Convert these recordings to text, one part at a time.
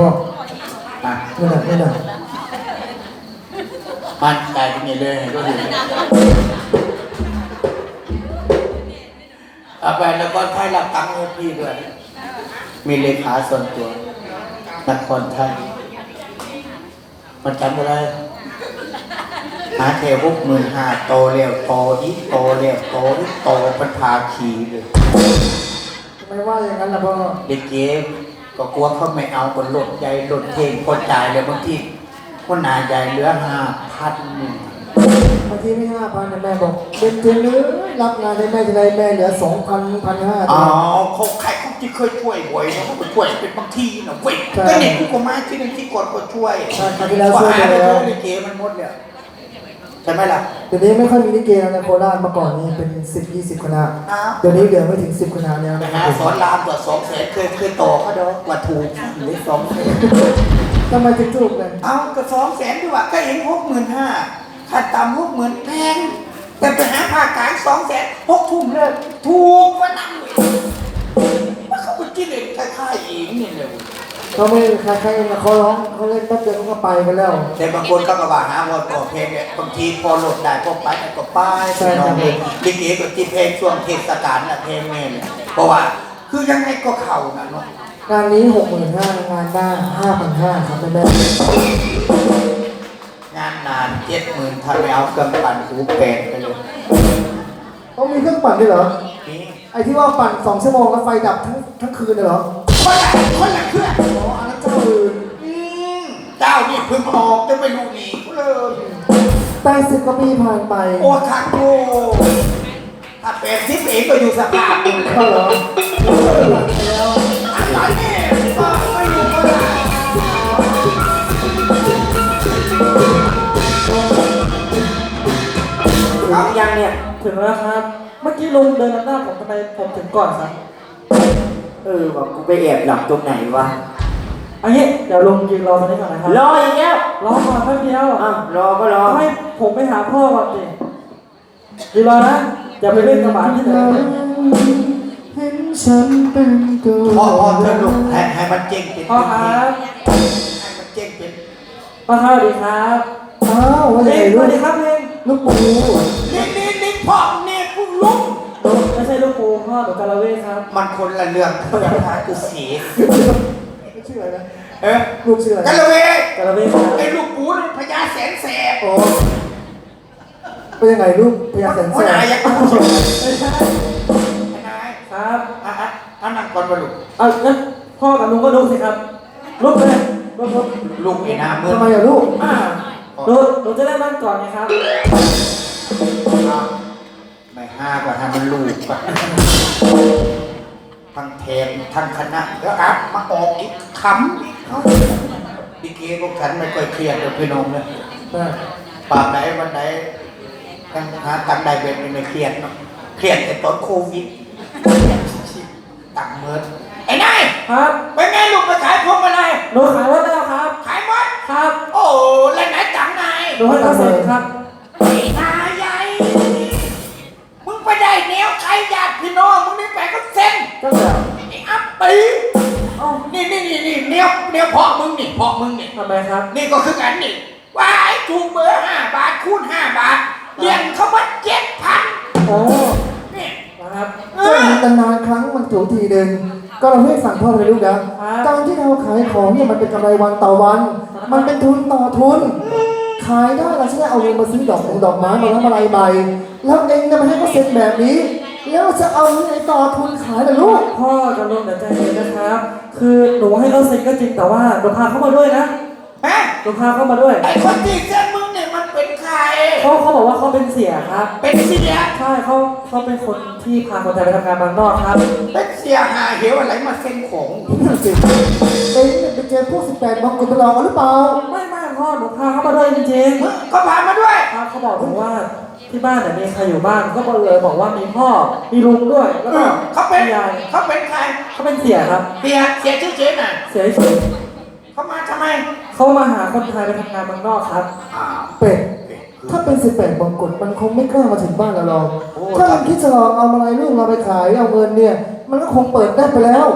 พ่ออะไม่หนักไม่หนักมันใจเป็นไงเลยก็คือเอาไปแล้วก็ให้รับตังค์ให้พี่ด้วย มีเลขาส่วนตัวนครไทยมันจำอะไรหาเทวุกหมื่นห้าโตเร็วโตอีกโตเร็วโตอีกโตเป็นพาขี่เลยทำไมว่าอย่างนั้นล่ะพ่อเด็กเกม ก็กลัวเขาไม่เอาคนลดใหญ่ลดเทงคนจ่ายเลยบางทีคนหนาใหญ่เหลือห้าพันหนึ่งบางทีไม่ห้าพันแม่บอกเป็นเดือนเลยรับงานได้แม่จะได้แม่เหลือสองพันพันห้าอ๋อเขาใครเขาที่เคยช่วยบ่อยนะเขาก็ช่วยเป็นบางทีนะเว้ยใช่ก็เนี่ยกูก็มาที่นึงที่กดก็ช่วยใช่คราวที่แล้วก็ช่วยหาไปไปแล้วเลิเกมันหมดเลย ใช่ไหมล่ะเดี๋ยวนี้ไม่ค่อยมีลิเกแล้วในโคราชเมื่อก่อนนี้เป็นสิบยี่สิบคณะอ้าวเดี๋ยวนี้เหลือไม่ถึงสิบคณะแล้วนะครัหาบสอนรามกว่าสองแสนเคยเคยต่อเขาเด้อว่าถูกหรือสองแสนทำไมถึงถูกเลยเอาก็สองแสนดีกว่าก็เห็นหกหมื่นห้าค่าต่ำหกหมื่นแพงแต่ไปหาภาคกลางสองแสนหกทุ่มเลยถูกมานั่งเลยว่าเขาไปกินเองคล้ายๆเองเนี่ยเลย เขาไม่ใครๆมาเขาร้องเขาเล่นแป๊บเดียวเขาก็ไปกันแล้ว แต่บางคนเขาก็ว่าหาว่าต่อเพลงเนี่ยบางทีพอโหลดได้พอไปก็ไปใช่น้องครับเองลิเกก็จีเพลงช่วงเทศกาลน่ะเพลงแม่เนี่ยเพราะว่าคือยังไงก็เข่านะเนาะงานนี้หกหมื่นห้างานหน้าห้าพันห้าครับแม่แม่งานนานเจ็ดหมื่นถ้าไม่เอาเครื่องปั่นหูแปดไปเลยเขามีเครื่องปั่นด้วยเหรอนี่ไอ้ที่ว่าปั่นสองชั่วโมงแล้วไฟดับทั้งทั้งคืนเลยเหรอ คนละคนละเครื่องอ๋ออันนั้นเจ้าอื่นอืมเจ้านี่เพิ่งออกจะไม่รู้หนีกูเลย แปดสิบกว่าปีผ่านไปโอ้คักโอ้ถ้าเป็นทิปเองก็อยู่สภาพนี้เลยก็เหรอแล้วอะไรเนี่ยมาไม่รู้ก็ได้ถึงยังเนี่ย ถึงแล้วครับ เมื่อกี้ลุงเดินนำหน้าผมทำไมผมถึงก่อนครับ เออว่ากูไปแอบหลับตรงไหนวะอันนี้เดี๋ยวลุงยืนรอตรงนี้ก่อนนะครับรออีกแล้วรอก่อนแป๊บเดียวอ้าวรอก็รอให้ผมไปหาพ่อก่อนดิยืนรอนะอย่าไปเล่นกระบาดที่ไหนเห็นฉันเป็นตัวพอพอเธอลูกให้ให้มันเจ๊งเป็นพ่อครับให้มันเจ๊งเป็นพ่อครับสวัสดีครับอ้าวว่าเฮอย่างงไรสลูวักสดีครับเฮงลูกปูนี่นี่นี่พ่อนี่กูลุกหนู ไม่ใช่ลูกปูพ่อหนูกาลเวทครับมันคนละเรื่องภาษาคือเสียชื่ออะไรนะเอ๊ะลูกชื่ออะไรกันละเวยกาลเวทครับไอ้ลูกปูนี่พญาแสนแสบโอ้เป็นยังไงลูกพยาแสนคแสนไหนบอยากรู้ใช่ไหมนายครับอะอะอะนั่งก่อนมาลูกเอางั้นพ่อกับลุงก็ลุกสิครับลุกเลยลุกลุกลูกไอ้หน้ามือทำไมอะลูกอ่าหนูหนูจะได้นั่งก่อนไงครับ อะไม่ห้าก็ให้มันลูกก่อนทั้งเทมทั้งคณะแล้วอัพมาออกอีกคำอีกเอ้าดิเกพวกฉันไม่ค่อยเครียดเลยพี่น้องเลยนะปากไหนวันไหนตั้งหาตังค์ได้แบบนี้ไม่เครียดเนาะเครียดแต่ตอนโควิดตังค์เมิดไอ้นายครับเป็นไงลูกไปขายพวงมาลัยหนูขายรถแล้วครับ ขายหมดครับ โอ้แล้วไหนตังค์นายหนูให้เขาเซ็นครับไอ้นายใหญ่มึง ไปได้แนวใครญาติพี่น้องมึงนี่แปลก็เซ็นก็แล้วไอ้อัปปีเอ้านี่นี่นี่นี่แนวแนวเพาะมึงนี่เพาะมึงนี่ทำไมครับนี่ก็คือกันนี่ว่าไอ้ถูกเบอร์ห้าบาทคูณห้าบาทเรียนเขาว่าเจ็ดพันโอ้นี่นะครับเอเจ้าอหญิงตนานครั้งมันถูทีเดินก็เราให้สั่งพ่อเลยลูกนะการที่เราขายของเนี่ยมันเป็นกำไรวันต่อวัน มันเป็นทุนต่อทุน ขายได้เราจะได้เอาเงินมาซื้อดอกดอกไม้มาแล้วมาลายใบ แล้วเองเนี่ยมันให้เขาเซ็นแบบนี้ แล้วจะเอาเงินไหนต่อทุนขายล่ะลูก พ่อกับลุงเดี๋ยวใจเย็นนะครับ คือหนูให้เขาเซ็นก็จริงแต่ว่าหนูพาเขามาด้วยนะฮะหนูพาเขามาด้วยไอ้คนที่เส้นมึงเนี่ยมันเป็นใคร เขาเขาบอกว่าเขาเป็นเสียครับ เป็นเสีย ใช่เขาเขาเป็นคนที่พาคนไทยไปทำงานเมืองนอกครับ เป็นเสียหาเหวอะไรมาเส้นของ เองเนี่ยไปเจอพวก18บางคนไปลองกันหรือเปล่า ไม่ไม่พ่อหนูพาเขามาด้วยจริงมึงก็พามาด้วยๆครับเขาบอกผมว่า ที่บ้านเนี่ยมีใครอยู่บ้านก็บอกเลยบอกว่ามีพ่อมีลุงด้วยแล้วเอก็อเขาเป็นมียายเขาเป็นใครเขาเป็นเสียครับ เสียเสียชื่อเจ๊น่ะเสียเฉยเขามาทำไมเขามาหาคนไทยไปทำงานเมืองนอกครับอ้าวเป็ดถ้าเป็น18บางกฎมันคงไม่กล้ามาถึงบ้านเราหรอกโอ้ถ้ามันคิดจะลองเอามาลายลูกเราไปขายเอาเงินเนี่ย มันก็คงเปิดได้ไปแล้ว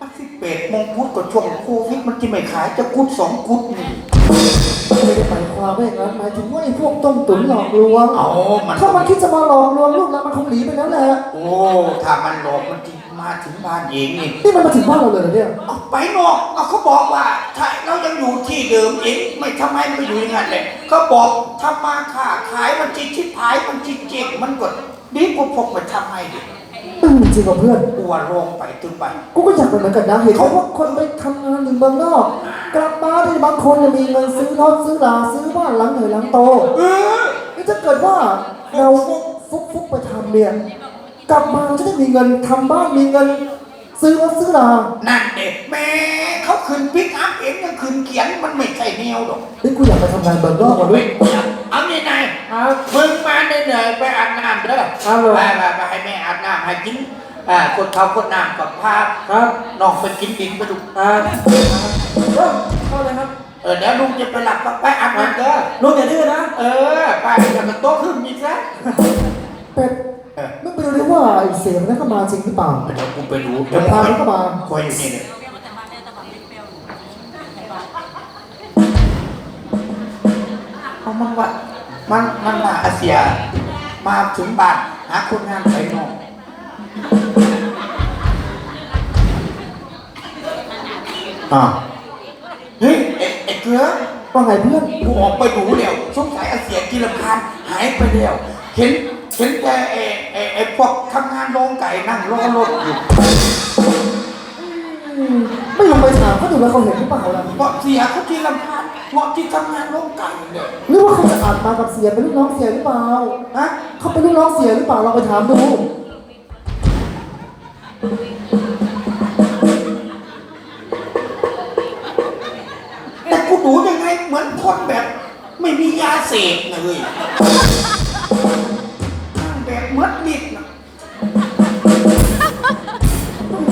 ทสิบเอ็ดมงกุฎกับช่วงโควิดมันจะไม่ขายจะกุดสองกุดนี่ ไม่ได้หมายความว่าอย่างนั้นหมายถึงว่าไอ้พวกต้มตุ๋นหลอกลวง เอามัน ถ้ามันคิดจะมาหลอกลวงลูกเรามันคงหนีไปแล้วแหละโอ้ ถ้ามันหลอกมันจะมาถึงบ้านเองนี่นี่มันมาถึงบ้านเราเลยเหรอเนี่ยเอาไปนอกเอาเขาบอกว่าใช่เรายังอยู่ที่เดิมเองไม่ทำไมไม่อยู่อย่างนั้นเลยเขาบอกทำมาค้าขายมันจิชิบหายมันจิเจ๊งมันก็ดีกว่าพวกมันทำให้ดิ เออจริงกับเพื่อน กลัวลงไปตึงไป กูก็อยากเป็นเหมือนกันนะเห็นเขาว่าคนไปทำงานอยู่เมืองนอก กลับมาได้บางคนเนี่ยมีเงินซื้อรถซื้อลาซื้อบ้านหลังใหญ่หลังโตเออนี่ถ้าเกิดว่าเราฟุกฟุกไปทำเนี่ยกลับมาจะได้มีเงินทำบ้านมีเงิน ซื้อรถซื้อลานั่นเด็กแม่เขาขึ้นปิกอัพเองยังขึ้นเขียนมันไม่ใช่แนวหรอกนี่กูอยากไปทำงานเมืองนอกกว่าด้วยเอานี่นายครับ มึงมาเหนื่อยๆไปอาบน้ำเด้อครับผม ไปไปไปให้แม่อาบน้ำให้กินอ่าคนเขาคนน้ำกับพาครับน้องไปกินดินไปดูครับเอ้าเข้าเลยครับเออเดี๋ยวลุงจะไปหลับไปอาบน้ำเด้อ ลูกอย่าดื้อนะ เออไปอย่ามาโต๊ะขึ้นมีซะ เป็ดเออไม่ไปดูดิว่าไอ้เสียงนั้นเข้ามาจริงหรือเปล่าเดี๋ยวกูไปรู้เดี๋ยวพามันเข้ามาคอยอยู่นี่เลยเอามันว่ามันมันมาอาเซีย มาถึงบ้านหาคนงานไปนอกอ่าเฮ้ยไอ้ไอ้เกลือว่าไงเพื่อน กูออกไปดูแล้วสงสัยอาเสียกิรพานหายไปแล้ว เห็นเห็นแต่ไอ้ไอ้ไอ้พวกทำงานโรงไก่นั่งรอรถอยู่อืมไม่ลงไปถามเขาดูแล้วเขาเห็นหรือเปล่าล่ะเพราะเสียเขาที่ลำพานเพราะที่ทำงานโรงไก่เนี่ยหรือว่าเขาจะอาจมากับเสียเป็นลูกน้องเสียหรือเปล่าฮะเขาเป็นลูกน้องเสียหรือเปล่าเราไปถามดูแต่กูดูยังไงเหมือนคนแบบ ไม่มียาเสพเลย นั่งแบบเหมือนมิดนะ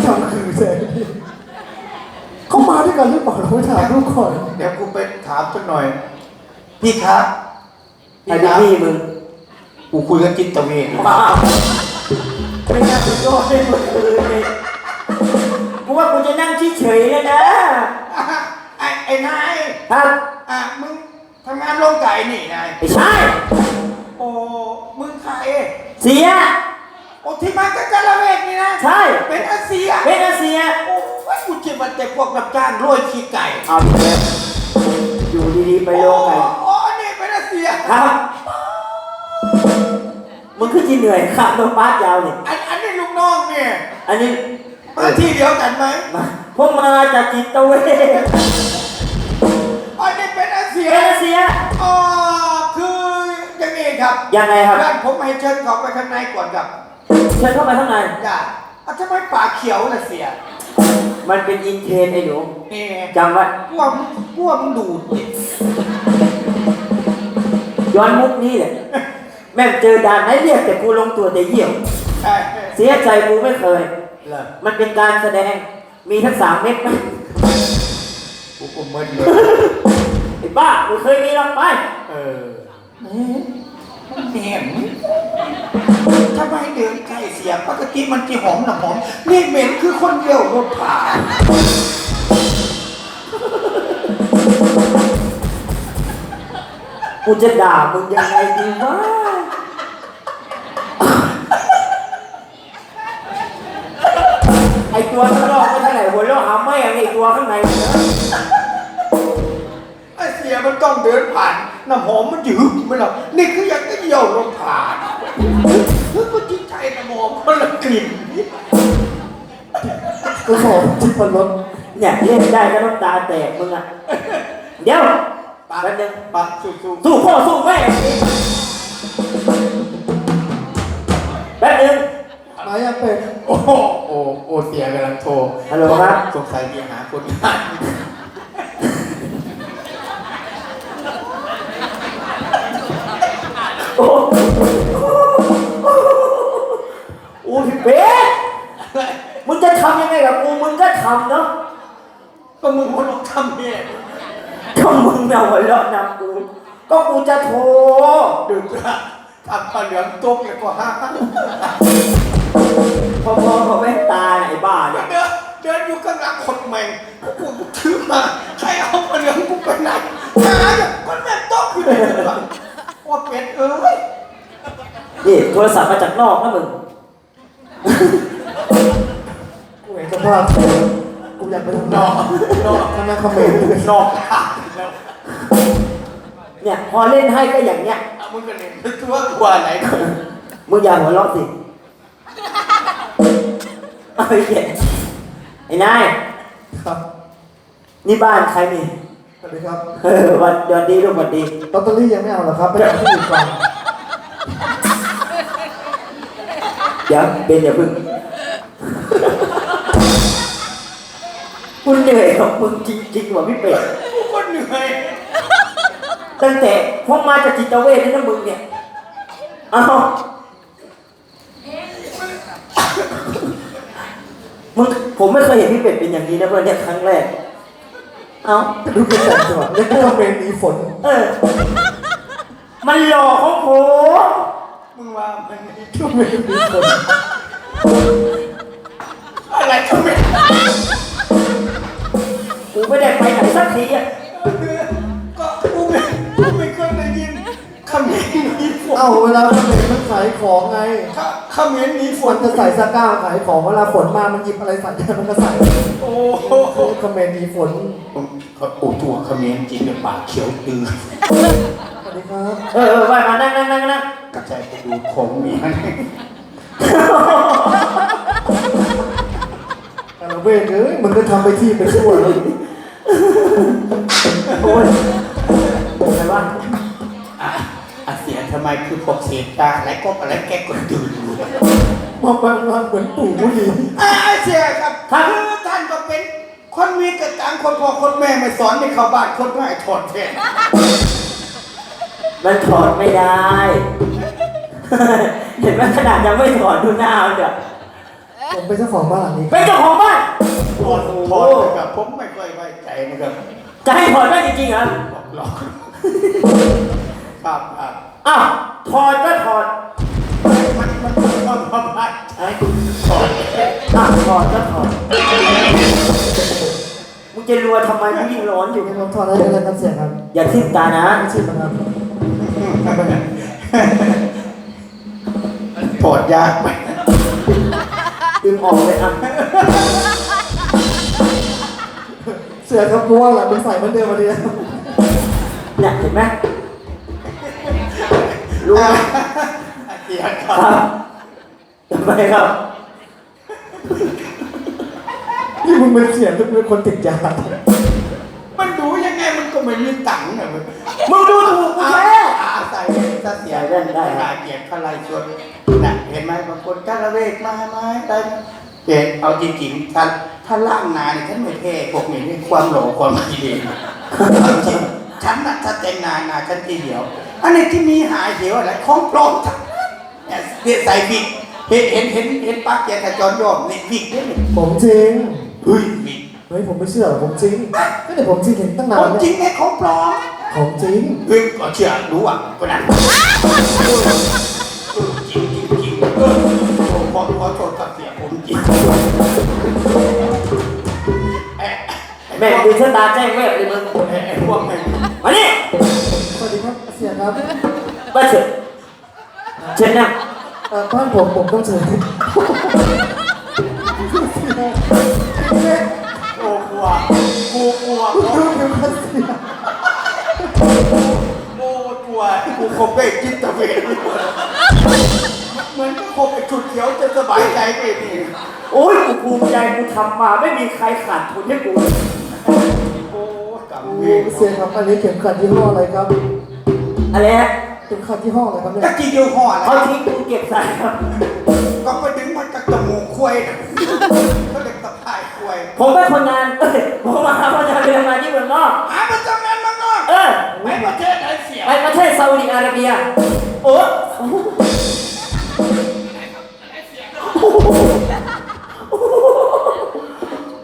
ทำคือแสงเขามาด้วยกันหรือเปล่าเราไปถามดูก่อนเดี๋ยวกูไปถามสักหน่อย พี่ครับไอ้พี่มึงกูคุยกับจิตเวชบ้าไม่น่าสุดยอดได้หมดเลยกูว่ากูจะนั่งเฉยๆเลยนะไอ้ไอ้นายครับอะมึงทำงานโรงไก่นี่นายไม่ใช่ เสีย โอ้ที่มากับกะละเวกนี่นะใช่ เป็นอาเซีย เป็นอาเซียโอ้ยกูจะมาแต่พวกรับจ้างโรยขี้ไก่เอาอีกแล้วอยู่ดีๆไปโลงไก่โอ้นี่เป็นอาเซียครับมึงขึ้นที่เหนื่อยขับรถบัสยาวเนี่ยอันอันนี้ลูกน้องเนี่ย อันนี้มาที่เดียวกันไหมมาพวกมาจากจิตเวชอันนี้เป็นอาเซียเป็นอาเซีย อ๋อคืออย่างนี้ ครับยังไงครับเพื่อนผมให้เชิญเขาไปข้างในก่อนครับเชิญเข้าไปข้างใน อย่าเอาทำไมปากเขียวล่ะเสียมันเป็นอินเทรนไอ้หนูนี่จำไว้กลัวมึงกลัวมึงดูดดิย้อนมุกนี้เนี่ยแม่งเจอด่านไหนเรียกแต่กูลงตัวแต่เหี้ยวใช่เสียใจกูไม่เคย เลยมันเป็นการแสดง มีทั้งสามเม็ดไหมกูก็มึนเลยไอ้บ้ากูเคยมีหรอกไปเออ เเหม็นทำไมเดินใกล้เสียงปกติมันจะหอมหนะหอมนี่เหม็นคือคนเดียวรถผ่านกูจะด่ามึงยังไงดีวะไอตัวข้างนอกไม่เท่าไหร่หัวเราะหาไม่อย่างไอตัวข้างในเนี่ย ไอ้เสียมันต้องเดินผ่านน้ำหอมมันจะหึกไม่หรอกนี่คืออยากจะเยี่ยวรถผ่านเฮ้ยก็จริงใจน้ำหอมคนละกลิ่นกูขอที่บนรถเนี่ยเล่นได้ก็ต้องตาแตกมึงอะ เดี๋ยวปะแป๊บนึงปะสู้สู้พ่อสู้แม่แป๊บนึงมายังเป็ดๆโอ้โหโอ้โอ้เสียกำลังโทรฮัลโหลครับ สงสัยมีหาคนงาน อ้โอ้พี่เป๊มึงจะทำยังไงกับกูมึงก็ทำเนาะก็มึงคนลองทำเนี่ยก็มึงเอาหัวเราะนำกูก็กูจะโทรดึกละทำปลาเหลืองตุ๊กเลยกว่าห้าพอๆกับแว่นตาไหนบ้าเนี่ยเดินอยู่ข้างหลังคนแม่งกูถือมาใครเอามาเลี้ยงกูไปไหนหาเนี่ยคนแม่งตกอยู่ในนี้วะว่าเป็ดเอ้ย นี่โทรศัพท์มาจากนอกนะมึง กูเห็นสภาพกูอยากไปทำนอกนอกทำงานคอมเมนต์เลยนอกทางแล้วเนี่ยพอเล่นให้ก็อย่างเนี้ยเอามึงก็เล่นตัวกว่าไหนมึงอย่าหัวเราะสิเอาไอ้เหี้ยไอ้นาย ครับนี่บ้านใครนี่ สวัสดีครับเออวันเดือนดีลูกวันดีลอตเตอรี่ยังไม่เอาหรอครับ ไปเอาที่อื่นก่อน ยวเป็นอย่าพึ่งคุณเหนื่อยของมึงจริงๆว่ะพี่เป็ดกูก็เหนื่อยตั้งแต่พอมาจากจิตเวชนี่นะมึงเนี่ยเอามึงผมไม่เคยเห็นพี่เป็ดเป็นอย่างนี้นะเพื่อนเนี่ยครั้งแรก เอาดูเป็นแต่งจังหวะแล้วก็คอมเมนต์มีฝน เออ มันหลอกของผม มึงว่ามันนี่คอมเมนต์มีฝนอะไรก็ไม่กูไม่ได้ไปไหนสักทีอะก็กูไม่กูไม่เคยได้ยินคำนี้มีฝนเอ้าเวลาคอมเมย์มันขายของไงคำนี้มีฝฝนนจะใส่สก้าขายของเวลาฝนมามันหยิบอะไรใส่มันก็ใส่โอ้โหคอมเมนต์มีฝนเขาโอ้ตัวเขมิ้จริงเป็นปากเขียวตื้อสวัสดีครับ เออเออไปมานั่งนั่งนั่งนั่ง กระจายไปดูของเมียนี่แต่ละเว้ยเอ้ยมันก็ทำไปที่ไปทั่วแล้วโอ้ยอะไรวะอะอะเสียทำไมคือพวกเสียตาอะไรก็อะไรแกก็ตื่นอยู่มองไปมาเหมือนปู่ผู้ดีอะเสียครับคือท่านก็เป็นคนมีกระตังคนพ่อคนแม่ไม่สอนให้เข้าบ้านคนง่ายถอดแทนมันถอดไม่ได้ เห็นไหมขนาดยังไม่ถอดดูหน้ามันเดี๋ยวผมเป็นเจ้าของบ้านหลังนี้เป็นเจ้าของบ้านถอดถอดนะครับผมไม่ค่อยไว้ใจนะครับจะให้ถอดได้จริงๆเหรอบอกหลอกครับครับอ้าวถอดก็ถอดมันมันมันมาบ้านใช้ถอดอะถอดก็ถอดมึงจะรัวทำไมมึงยิ่งร้อนอยู่เป็นผมถอดอะไรกันครับเสียครับ อย่าทิ่มตานะไม่ใช่นะครับ ถอดยากไหมดึงออกเลยอะ เสือครับกลัวแหละมันใส่เหมือนเดิมมาดีนะเนี่ยเห็นไหมรู้ไหมเสียคครับรับทำไมครับ นี่มึงเป็นเสียงทุกเป็นคนติดยามันดูยังไงมันก็ไม่มีตังค์นะมันมึงดูถูกกูอาแท้อาศัยถ้าเสียใส่แว่นได้เวลาเกียรติอะไรชวนน่ะเห็นไหมบางคนกาละเวกมาไหมได้เด็กเอาจริงๆถ้าถ้าล่างนาเนี่ยฉันไม่เท่พวกนี้นี่ความหล่อความดีเด่นเอาจริงฉันน่ะถ้าแต่งนานนาฉันทีเดียว อันนี้ที่มีหายเหียวอะไรของปลอมทั้งนั้นเนี่ยเรียกใส่วิกเห็นเห็นเห็นเห็นปักแกขจรยอมนี่วิกเนี่ยผมจริงเฮ้ยวิกเฮ้ยผมไม่เชื่อหรอกผมจริงก็เดี๋ยวผมจริงเห็นตั้งขนาอนงจริเนี่ยงไงของปลอม ของจริงเฮ้ยก็เชื่อรู้อะก็นั่นเออเออจริงจริงจริงเออขอขอโทษครับเสียผมจริงไอ้ไอ้แม่งดูชะตาแจ้งเวทเลยมึงไอ้ไอ้พวกแม่งมานี่สวัสดีครับเสียครับมาเถอะเชิญนั่งเอ่อบ้านผมผมต้องเชิญโอ้กลัวกูกลัวดูดูครับเสียโอ้ กลัวกูคบได้จิตเวทเหมือนกับคบไอ้ชุดเขียวจะสบายใจไปนี่โอ้ยกูภูมิใจกูทำมาไม่มีใครขาดทุนให้กูโอ้กำโอ้เวรเสียครับ อันนี้เข็มขัดยี่ห้ออะไรครับ อะไรฮะเข็มขัดยี่ห้ออะไรครับเนี่ยตะกี้เดียวห่ออะไรเขาทิ้งกูเก็บใส่ครับก็ไปดึงมาจากจมูกควายน่ะก็เด็กตะพายควายผมเป็นคนงานเอ้ยผมมาหาคนงานเรียนมาที่เมืองนอกหาประจำงานเมืองนอกเออไปประเทศไหนเสีย ไปประเทศซาอุดิอาระเบีย โอ้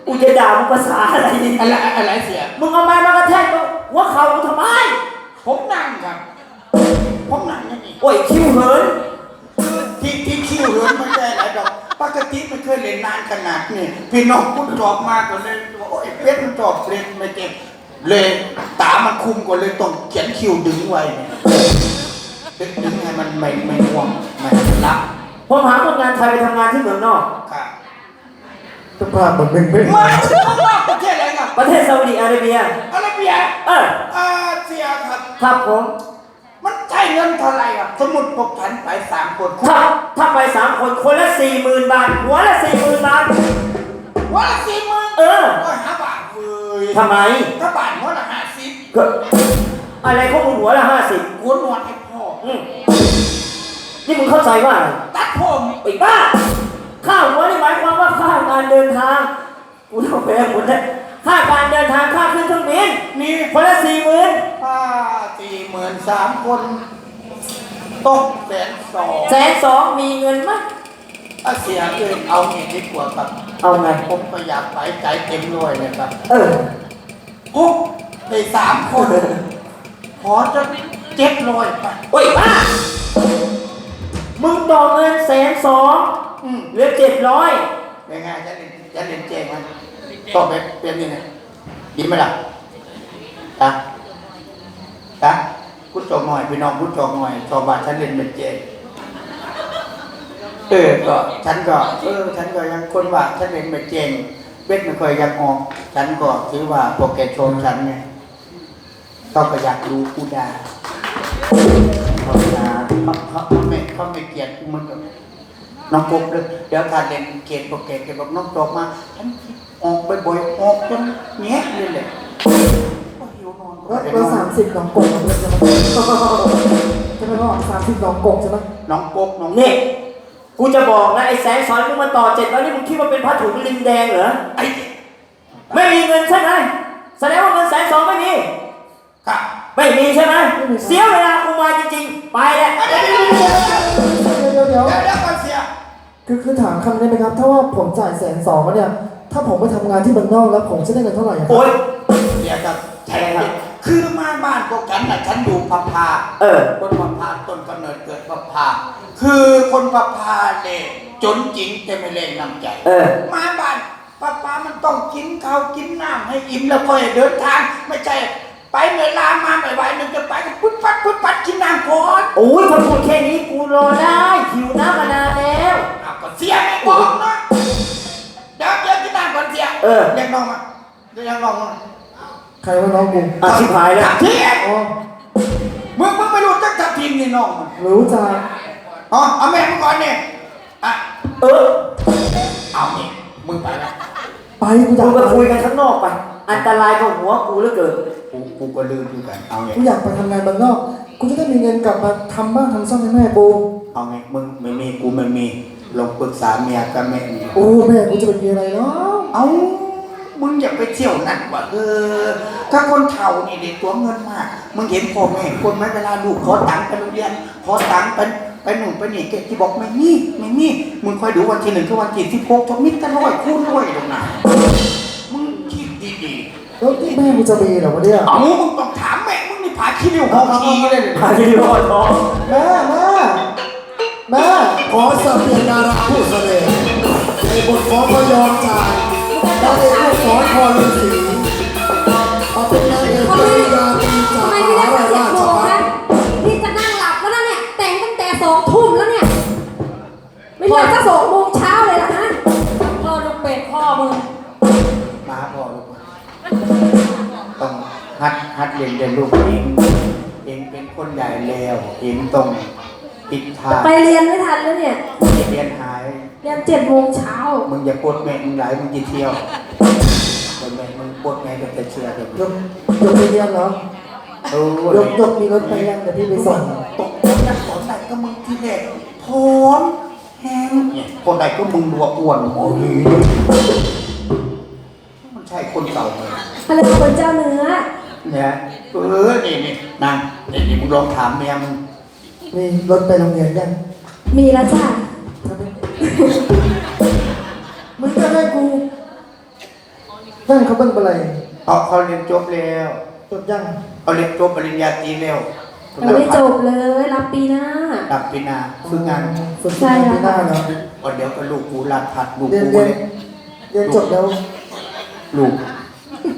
กูจะด่ามึงภาษาอะไรดีอะไรอะไรเสีย มึงเอาไม้มากระแทกตรงหัวเข่ากูทำไม ผมนั่งครับ ผมนั่งอย่างนี้โอ้ยคิ้วเหินที่ที่คิ้วเหินไม่ได้หลายดอกปกติไม่เคยเล่นนานขนาดนี้พี่น้องคุณจอบมากกว่าเลยโอ้ยเป็ดมันจอบเล่นไม่เก่ง เลยตามันคุมกว่าเลยต้องเขียนคิวดึงไว้เนี่ยดึงดึงให้มันไม่ไม่ง่วงไม่รับผมหาคนงานไทยไปทำงานที่เมืองนอกครับสภาพเหมือนมึงไม่มาถึงนอกประเทศอะไรกันประเทศซาอุดิอาระเบียอาระเบียเอออาเซียครับครับผมมันใช้เงินเท่าไหร่อะสมมุดปกพันไปสามคนคุณถ้าถ้าไปสามคนคนละสี่หมื่นบาทหัวละสี่หมื่นบาทวันละสี่หมื่นเออโอ้ยห้าบาทเว้ย ทำไมถ้าบาทหัวละห้าสิบก็อะไรของมึงหัวละห้าสิบกูนวดให้พ่ออืมนี่มึงเข้าใจว่าอะไรตัดผมไอ้บ้าค่าหัวนี่หมายความว่าค่าการเดินทางกูต้องแพงหมดเลยค่าการเดินทางค่าขึ้นเครื่องบินนี่คนละสี่หมื่นห้าสี่หมื่นสามคนตกแสนสองแสนสองมีเงินไหมถ้าเสียเกินเอาเงินดีกว่าครับ เอาไง ผมก็อยากไปใจเต็มร้อยเลยครับเออหกในสามคน ขอจะเจ็ดร้อยไปโอ้ยบ้า มึงต่อเงินแสนสองอืมเหลือเจ็ดร้อยยังไงจะเล่นจะเล่นเจ๊งมันต่อไปเปลี่ยนยังไงดีไหมล่ะตาตาคุณจองหน่อยพี่น้องคุณจองหน่อยชาวบ้านฉันเล่นเป็นเจ๊ง เออก็ฉันก็เออฉันก็ยังคนว่าฉันเล่นเป็นเจ๊งเบ็ดไม่ค่อยอยังออก ฉันก็ถือว่าโปรแกรมโชว์ฉันเนี่ยก็ก็อยากรู้กูด่าเขาด่าเขาเขาเขาไม่เขาไม่เกลียดกูเหมันกับน้องปุ๊บเลยเดี๋ยวถ้าเล่นเกมโปรแกรมเกมบอกน้องจบมาฉันออกบ่อยๆออกจนแงะเลยแหละโอ้ยหิวนอนรถเบอร์สามสิบหนองกงเพื่อนใช่ไหมใช่ไหมพ่อสามสิบหนองกงใช่ไหมน้องปุ๊บน้องนี่กู จะบอกนะไอ้แสนสอนมึงมาต่อเจ็ดแล้วนี่มึงคิดว่าเป็นผ้าถุงลิงแดงเหรอไอ้ไม่มีเงินใช่ไหมแสดงว่าเงินแสนสองไม่มีครับไม่มีใช่ไหมเสียเวลากูมาจริงๆ ไปแล้วเดี๋ยวเดี๋ยวเดี๋ยวเดี๋ยวเดี๋ยวเดี๋ยวเดี๋ยวก่อนเสียคือคือถามคำได้ไหมครับ ถ้าว่าผมจ่ายแสนสองแล้วเนี่ย ถ้าผมไปทำงานที่เมืองนอกแล้วผมจะได้เงินเท่าไหร่อะครับโอ๊ยเดี๋ยวครับใช่ครับ คือมาบ้านพวกฉันน่ะฉันอยู่พับพาเออ คนพับพาต้นกำเนิดเกิดพับพาคือคนพับพาเนี่ยจนจริงแต่ไม่เล่นน้ำใจเออ มาบ้านป้าป้ามันต้องกินข้าวกินน้ำให้อิ่มแล้วค่อยเดินทางไม่ใช่ไปเวลามาไม่ไหวหนึ่งจะไปก็พุดปัดพุดปัดกินน้ำก่อนโอ้ยถ้าพูดแค่นี้กูรอได้หิวน้ำมานานแล้วเอาก็เสียไม่บอกนะเดี๋ยวเดี๋ยวกินน้ำก่อนเสียเออ เรียกน้องมาเรียกน้องมา ใครว่าน้องกูอะชิบหายแล้วทับทีมอ๋อมึงมึงไม่รู้จักทับทีมนี่น้องมันรู้จักอ๋อเอาแม่มึงก่อนเนี่ยอะเออ เอานี่มึงไปแล้วไปกูอยามึกงไปมาคุยกันข้างนอกไป อันตรายกับหัวกูเหลือเกิน กูกูก็ลืมอยู่กันเอาไงกูอยากไปทำงานเมืองนอก กูจะได้มีเงินกลับมาทำบ้านทำช่องให้แม่กู เอาไงมึงไม่มีกูไม่มีลองปรึกษาเมียกับแม่มึงโอ้แม่กูจะเป็นอะไรเนาะเอา มึงอย่าไปเที่ยวนักว่ะเออ ถ้าคนเฒ่านี่เด็กตัวเงินมาก มึงเห็นพ่อแม่คนไหมเวลาลูกขอตังค์ไปโรงเรียนขอตังค์ไปไปหนุนไปนี่เกที่บอกไม่มีไม่มีมึงคอยดูวันที่หนึ่งคือวันที่สิบหกทมิตรกันร้อยคูณร้อยตรงนั้นมึงคิดดีแล้วนี่แม่กูจะมีเหรอวะเนี่ยๆเอามึงต้องถามแม่มึงนี่ผาขี้ริ้วหอขี้เลยเลยพาที่พ่อท้องแม่แม่แม่ขอสับเปลี่ยนดาราผู้แสดงในบทของพยอมจ่าย นางเอกลูกศรพรฤาษีมาเป็นนางเอกปริญญาตรีจากทำไมมไม่ได้หาเปิลัยดเสียรางชโทรภัฏนะนี่จะนั่งหลับแล้วนะเนี่ย แต่งตั้งแต่สองทุ่มแล้วเนี่ย ไม่เหลือสักสองโมงเช้าเลยล่ะฮะพ่อลูกเป็ดพ่อมึงมาพ่อลูกต้องฮัดฮัดเรียนเรียนลูกเองเองเป็นคนใหญ่แล้วเองต้องติดทางไปเรียนไม่ทันแล้วเนี่ย เรียนหายเรียนเจ็ดโมงเช้ามึงอย่าปวดแม่มึงหลายมึงกินเที่ยวปวดแม่มึงปวดแม่ก็จะเชื่อเดี๋ยวยกยกไปเรียนเหรอโอ้ยกยกมีรถไปยังเดี๋ยวพี่ไปส่งตกคนนักสอนไหนก็มึงที่แรกพร้อมแห้งเนี่ยคนใดก็มึงรัวอ้วนโอ้ยมันใช่คนเก่าเลยอะไรคนเจ้าเนื้อเนี่ยเออนี่นี่นั่งนี่นี่มึงลองถามเมียมึงมีรถไปโรงเรียนยังมีแล้วจ้ะทำไมมึงจะให้กูนั่งเขาเบิ้งอะไรเขาเขาเรียนจบแล้วจบยังเขาเรียนจบปริญญาตรีแล้วยังไม่จบเลยรับปีหน้าดับปีหนาฝึกงานฝึกใช่งานแล้วปีหน้าเหรอเอวันเดียวก็ลูกกูลัดผัดลูกเรียนกูเรียนเนี่ยเรียนจบแล้ว ลูก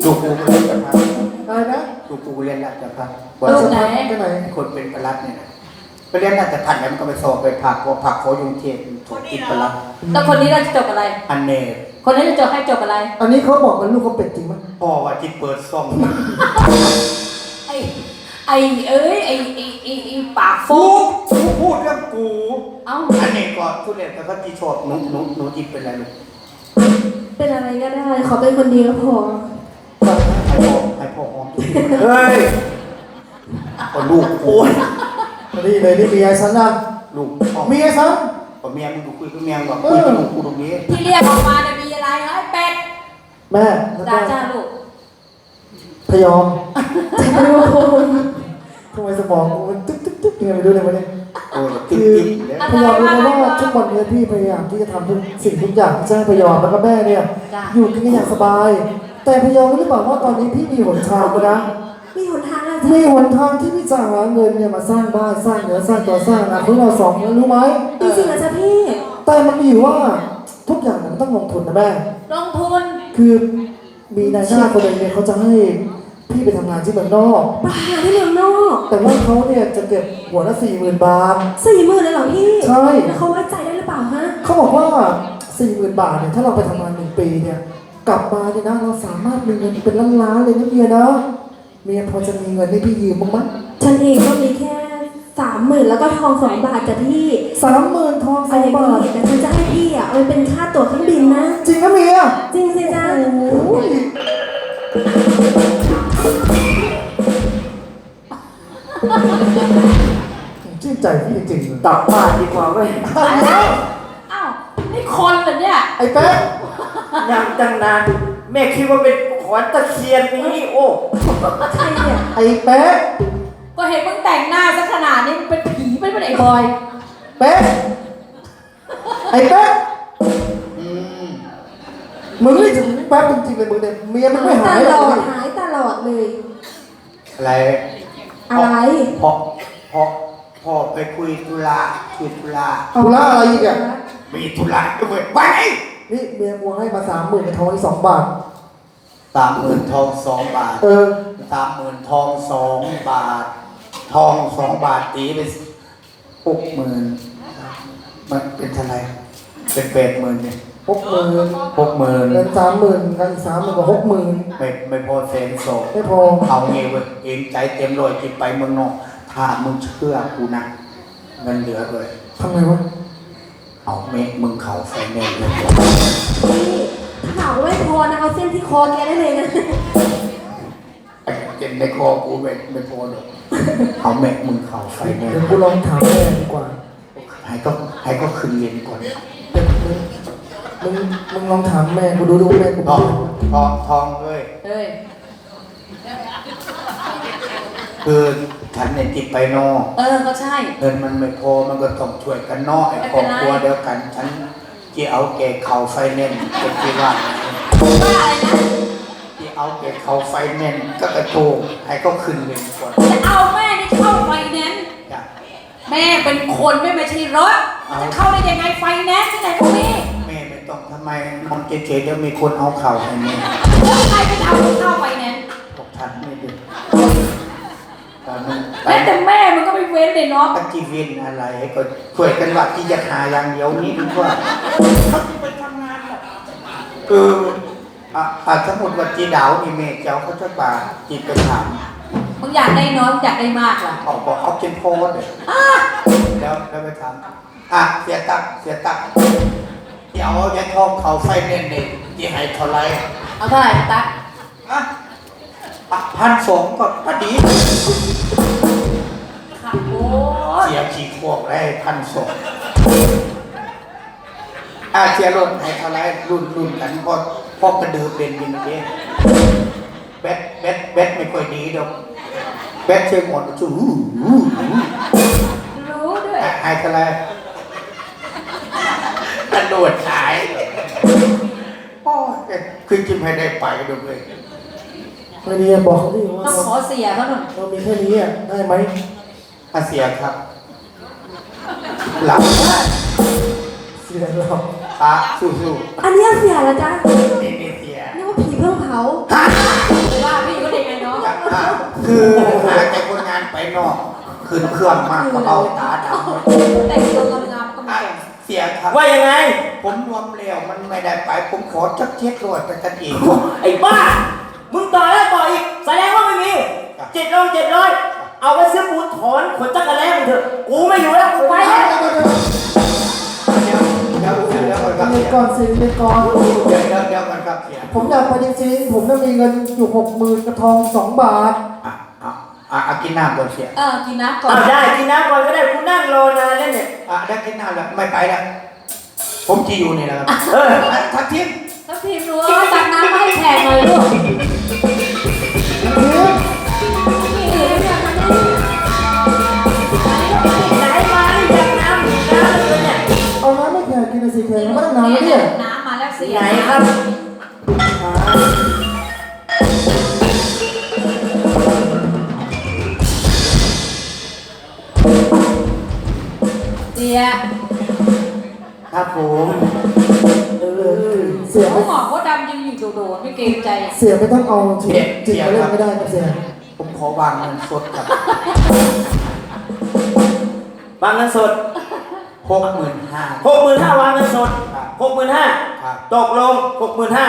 ลูกกูเรียนราชพัฒอะไรนะลูกกูเรียนราชพัฒลูกไหนไปไหนคนเป็นประลัดเนี่ยนะ ไปเรียนราชพัฒแล้วมันก็ไปสอบไปผักพอผักขอยุงเทพถูกติดประลัดแล้วคนนี้เราจะจบอะไร อันเนกคนนี้จะจบให้จบอะไร อันนี้เขาบอกเป็นลูกเขาเป็ดจริงไหมพ่อว่าที่เปิดซ่องไอ้ไอ้เอ้ยไอ้ไอ้ไอ้ไอ้ปากกูฟู กูพูดเรื่องกูเอ้า อันเนกก็ทุเรียนแต่ก็ที่ชอบหนูหนูหนูจิตเป็นอะไรลูกเป็นอะไรก็ได้ ขอเป็นคนดีก็พอให้พ่อให้พ่อหอมทุกทีเฮ้ยก็ลูกกู นี่เลยนี่เมียฉันนะลูกพ่อเมียฉันก็เมียมึงดูคุยกับเมียมึงว่าคุยกับลูกกูตรงนี้ที่เรียกออกมาเนี่ยมีอะไรเอ้ยเป็ดแม่แล้วจ้าก็จ้าลูกพยอมทำไมสมองกูมันตึ๊กตึ๊กตึ๊กยังไงไม่รู้เลยวันนี้โอ้ยติ๊คืกอติ๊กเลยพยอมรู้ไหมว่าทุกวันนี้พี่พยายามที่จะทำทุกสิ่งทุกอย่างที่จะให้พยอมแล้วก็แม่เนี่ยจ้าอยู่กินกันอย่างสบาย แต่พยอมรู้หรือเปล่าว่าตอนนี้พี่มีหนทางแล้วนะมีหนทางอะไร มีหนทางที่พี่จะหาเงินเนี่ยมาสร้างบ้านสร้างเนื้อสร้างตัวสร้างอนาคตเราสองคนรู้ไหม จริงเหรอจ๊ะพี่ แต่มันมีอยู่ว่าทุกอย่างเนี่ยมันต้องลงทุนนะแม่ ลงทุนคือมีนายหน้าคนหนึ่งเนี่ยเขาจะให้พี่ไปทำงานที่เมืองนอกไปทำงานที่เมืองนอกแต่ว่าเขาเนี่ยจะเก็บหัวละสี่หมื่นบาท สี่หมื่นเลยเหรอพี่ใช่ แล้วเขาไว้ใจได้หรือเปล่าฮะ เขาบอกว่าสี่หมื่นบาทเนี่ยถ้าเราไปทำงานหนึ่งปีเนี่ย กลับมาเนี่ยนะเราสามารถมีเงินเป็นล้านๆเลยนะเมียนะ เมียพอจะมีเงินให้พี่ยืมบ้างไหมฉันเองก็มีแค่สามหมื่นแล้วก็ทองสองบาทจ้ะพี่สามหมื่นทองสเอาองอย่างบาทนี้แต่ฉันจะให้พี่อะเอาไปเป็นค่าตั๋วเครื่องบินนะ จริงนะเมียจริงสิจ้าโอ้ยชื่นใจพี่จริงๆเลยกลับบ้านดีกว่าเว้ยอ้าว นี่คนเหรอเนี่ยไอ้เป๊ะยังตั้งนานแม่คิดว่าเป็นข อนตะเคียนนี้โอ้ใครเนี่ย ไอ้เป๊ะก็เห็นมึงแต่งหน้าซะขนาดนี้มึงเป็นผีไม่เป็นไอ้บอย เป๊ะไอ้เป๊ะอืมมึงนี่ถึงแป๊บจริงๆเลยมึงเนี่ยเมียมันไม่หายตหรลอกอดหายตลอดเลย อะไรอะไรพ่อพ่อพ่อไปคุยธุระคุยธุระเอาละอะไรอีกอะมีธุระด้วยไปนี่เมียกูให้มาสามหมื่นในทองอีกสองบาท สามหมื่นทองสองบาทเออ สามหมื่นทองสองบาท ทองสองบาทตีไปหกหมื่นมันเป็นเท่าไหรเป็นแปดหมื่นเนี่ยหกหมื่นหกหมื่นเงินสามหมื่นกันอีกสามหมื่นกว่าหกหมื่นไม่ไม่พอแสนสองไม่พอเอาเงี้ยเว้ยเองใจเต็มร้อยจิตไปเมืองนอกถ้ามึงเชื่อกูนะเงินเหลือเลยทำไงวะเอาเมฆมึงเข่าไฟแน่เลยพี่ ถ้าหากว่าไม่พอนะเอาเส้นที่คอแกได้เลยนะไอ้เจ็บในคอกูไม่ไม่พอหรอกเอาเมฆมึงเข่าไฟแน่เดี๋ยวกูลองถามแม่ดีกว่าให้ก็ให้ก็คืนเย็นก่อนเดี๋ยวมึงมึงมึงลองถามแม่กูดูดูแม่กูทองทองทองเลยเอ้ยคือฉันเนี่ยติดไปนอกเออก็ใช่ เงินมันไม่พอมันก็ต้องช่วยกันเนอกไอ้ไม่ครเป็อนบไรครัวเดียวกันฉัน ที่เอาแก่เขาไฟแน่นก็คิดว่าว่าอะไรนะที่เอาแก่เขาไฟแน่นก็กระโจกให้ก็ขึ้นเงินก่อนจะเอาแม่นี่เข้าไฟแนนซ์จ้ะ แม่เป็นคนไม่ไม่ใช่รถเอา จะเข้าได้ยังไงไฟแนนซ์ที่ไหนพวกนี้แม่ไม่ต้องทำไมนอนเฉยๆเดี๋ยวมีคนเอาเข่าให้แม่แล้วใครไปเอาเข้าไฟแนนซ์พวกท่านไม่ดึตอนนั้นไป แม้แต่แม่มันก็ไม่เว้นเลยเนาะตะกี้เวินอะไรก็ช่วยกันว่าที่จะหาอย่างเดียวนี้ดีกว่าเขาไปทำงานแบบเอออะอะสมมติว่าจีดาวนี่แม่เจ้าเขาจะป่าจีไปถามมึงอยากได้น้อยมึงอยากได้มากเหรอเขาบอกเอาเก็บโพสเลยแล้วแล้วไปถามอะเสียตังค์เสียตังค์ที่เอายาทองเขาไฟเน้นเน้นที่ให้เท่าไหรเอาเท่าไหร่ตั๊กอะพันสองก็พอดีขับโอ้ย เสียขี่ขวบได้พันสองอาเสียรถให้เท่าไรรุ่นรุ่นกันพอพอกระดือเป็นยินเด้แบตแบตแบตไม่ค่อยดีดอกแบตเชื่อมหมดจู่หูหูหูรู้ด้วยให้เท่าไรกระโดดขายโอ้ยคือจิ้มให้ได้ไปดูเลยไม่ดีอะบอกเขาดิว่าต้องเราขอเสียเขาหน่อยเรามีแค่นี้อะได้ไหม อาเสียครับ หลับเสียสียเราครับสู้อันเนี้ยเสียแล้วจ้ะๆนี่นี่เสียนี่ว่าผีเพิ่งเผาว่าพี่ก็เด็กไงเนาะอะอะคือหาแต่คนงานไปนอกขึ้นเครื่องมากก็เอาตาดำแต่งตัวงามๆก็อะไม่แต่งเสียครับว่ายังไง ผมรวมแล้วมันไม่ได้ไปผมขอจักเช็ครวดไปกันเองไอ้บ้ามึงต่อแล้วต่ออีกแสดงว่าไม่มีเจ็ดร้อยเจ็ดร้อย เอาไว้ซื้อปูนถอนขนจักรแล้มึงเถอะ กูไม่อยู่แล้วกูไปแล้วเดี๋ยวเดี๋ยวเดี๋ยวเดี๋ยวก่อนครับเรีเสียนยก่อนสิเรียนก่อนเดี๋ยวเดี๋ยวเดี๋ยวก่อนครับเสียผมอยากไปจริงๆผมต้องมีเงินอยู่หกหมื่นกระทองสองบาทอะอะอะกินน้ำก่อนเสียเออกินน้ำก่อนเอาได้กินน้ำก่อนก็ได้กูนั่งรอนานแล้วเนี่ยอะได้กินน้ำแล้วไม่ไปแล้วผมจะอยู่นี่แหละครับเออทักทิมแล้วพิมพ์รู้ว่าตักน้ำมาให้แขกหน่อยลูกมีอื่ มาตั้งนานแล้วเนี่ยน้ำมาแล้วสิไหนครับเดียครับผมเออเสียเขาไม่หมอกว่าดำยืนอยู่โดดๆไม่เกรงใจอะเสียไม่ต้องเอาจริงจริงมาเล่นไม่ได้ครับเสียผมขอวางเงินสดครับวางเงินสดหกหมื่นห้าหกหมื่นห้าวางเงินสด หกหมื่นห้าครับ ตกลงหกหมื่นห้า